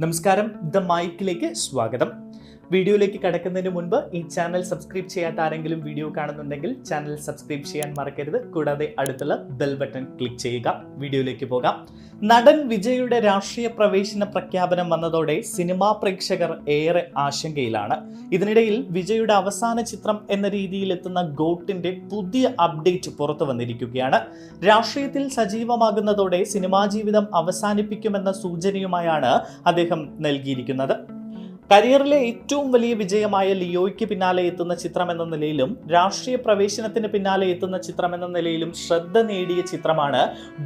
നമസ്കാരം. ദ മൈക്കിലേക്ക് സ്വാഗതം. വീഡിയോയിലേക്ക് കടക്കുന്നതിന് മുൻപ് ഈ ചാനൽ സബ്സ്ക്രൈബ് ചെയ്യാത്ത ആരെങ്കിലും വീഡിയോ കാണുന്നുണ്ടെങ്കിൽ ചാനൽ സബ്സ്ക്രൈബ് ചെയ്യാൻ മറക്കരുത്. കൂടാതെ അടുത്തുള്ള ബെൽ ബട്ടൺ ക്ലിക്ക് ചെയ്യുക. വീഡിയോയിലേക്ക് പോകാം. നടൻ വിജയുടെ രാഷ്ട്രീയ പ്രവേശന പ്രഖ്യാപനം വന്നതോടെ സിനിമാ പ്രേക്ഷകർ ഏറെ ആശങ്കയിലാണ്. ഇതിനിടയിൽ വിജയുടെ അവസാന ചിത്രം എന്ന രീതിയിൽ എത്തുന്ന ഗോട്ടിന്റെ പുതിയ അപ്ഡേറ്റ് പുറത്തു വന്നിരിക്കുകയാണ്. രാഷ്ട്രീയത്തിൽ സജീവമാകുന്നതോടെ സിനിമാ ജീവിതം അവസാനിപ്പിക്കുമെന്ന സൂചനയുമായാണ് അദ്ദേഹം നൽകിയിരിക്കുന്നത്. കരിയറിലെ ഏറ്റവും വലിയ വിജയമായ ലിയോയ്ക്ക് പിന്നാലെ എത്തുന്ന ചിത്രം എന്ന നിലയിലും രാഷ്ട്രീയ പ്രവേശനത്തിന് പിന്നാലെ എത്തുന്ന ചിത്രം എന്ന നിലയിലും ശ്രദ്ധ നേടിയ ചിത്രമാണ്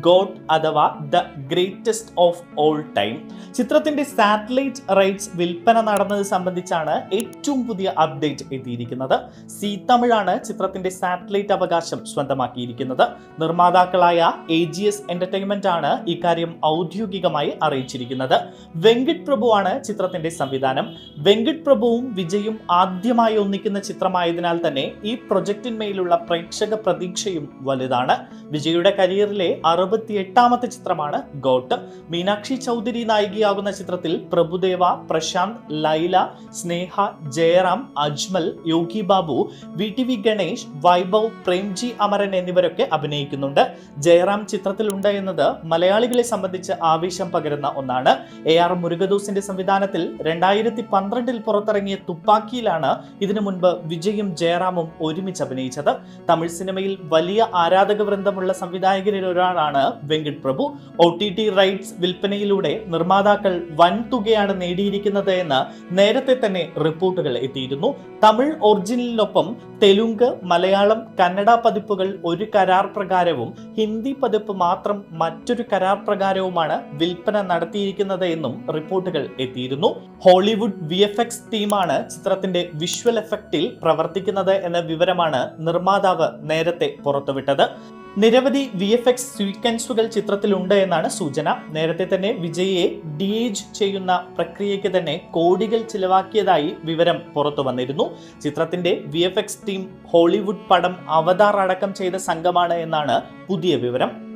ഗോഡ് അഥവാ the greatest of all time. ചിത്രത്തിന്റെ സാറ്റലൈറ്റ് റൈറ്റ്സ് വിൽപ്പന നടന്നത് സംബന്ധിച്ചാണ് ഏറ്റവും പുതിയ അപ്ഡേറ്റ് എത്തിയിരിക്കുന്നത്. സി തമിഴാണ് ചിത്രത്തിന്റെ സാറ്റലൈറ്റ് അവകാശം സ്വന്തമാക്കിയിരിക്കുന്നത്. നിർമ്മാതാക്കളായ എ ജി എസ് എന്റർടൈൻമെന്റ് ആണ് ഇക്കാര്യം ഔദ്യോഗികമായി അറിയിച്ചിരിക്കുന്നത്. വെങ്കിട്ട് ആണ് ചിത്രത്തിന്റെ സംവിധാനം. വെങ്കിട്ട് പ്രഭുവും വിജയും ആദ്യമായി ഒന്നിക്കുന്ന ചിത്രമായതിനാൽ തന്നെ ഈ പ്രൊജക്ടിന്മേലുള്ള പ്രേക്ഷക പ്രതീക്ഷയും വലുതാണ്. വിജയുടെ കരിയറിലെ അറുപത്തി എട്ടാമത്തെ ചിത്രമാണ് ഗോട്ട്. മീനാക്ഷി ചൗധരി നായികയാകുന്ന ചിത്രത്തിൽ Prabhudeva Prashanth Laila Sneha Jayaram Ajmal Yogi Babu V T V Ganesh Vaibhav Premji Amaran എന്നിവരൊക്കെ അഭിനയിക്കുന്നുണ്ട്. ജയറാം ചിത്രത്തിലുണ്ട് എന്നത് മലയാളികളെ സംബന്ധിച്ച് ആവേശം പകരുന്ന ഒന്നാണ്. എ ആർ മുരുകദോസിന്റെ സംവിധാനത്തിൽ രണ്ടായിരത്തി പന്ത്രണ്ടിൽ പുറത്തിറങ്ങിയ തുപ്പാക്കിയിലാണ് ഇതിനു മുൻപ് വിജയും ജയറാമും ഒരുമിച്ച് അഭിനയിച്ചത്. തമിഴ് സിനിമയിൽ വലിയ ആരാധക വൃന്ദമുള്ള സംവിധായകരിൽ ഒരാളാണ് Venkat Prabhu. O T T rights വിൽപ്പനയിലൂടെ നിർമ്മാതാക്കൾ വൻ തുകയാണ് നേടിയിരിക്കുന്നത് എന്ന് നേരത്തെ തന്നെ റിപ്പോർട്ടുകൾ എത്തിയിരുന്നു. തമിഴ് ഒറിജിനലിനൊപ്പം തെലുങ്ക് മലയാളം കന്നഡ പതിപ്പുകൾ ഒരു കരാർ പ്രകാരവും ഹിന്ദി പതിപ്പ് മാത്രം മറ്റൊരു കരാർ പ്രകാരവുമാണ് വിൽപ്പന നടത്തിയിരിക്കുന്നത് എന്നും റിപ്പോർട്ടുകൾ എത്തിയിരുന്നു. ഹോളിവുഡ് വി എഫ് എക്സ് ടീമാണ് ചിത്രത്തിന്റെ വിഷ്വൽ എഫക്റ്റിൽ പ്രവർത്തിക്കുന്നത് എന്ന വിവരമാണ് നിർമ്മാതാവ് നേരത്തെ പുറത്തുവിട്ടത്. നിരവധി വി എഫ് എക്സ് സ്വീക്വൻസുകൾ ചിത്രത്തിലുണ്ട് എന്നാണ് സൂചന. നേരത്തെ തന്നെ വിജയെ ഡിയേജ് ചെയ്യുന്ന പ്രക്രിയയ്ക്ക് തന്നെ കോടികൾ ചിലവാക്കിയതായി വിവരം പുറത്തു വന്നിരുന്നു. ചിത്രത്തിന്റെ V F X team Hollywood പടം അവതാർ അടക്കം ചെയ്ത സംഘമാണ് എന്നാണ് പുതിയ വിവരം.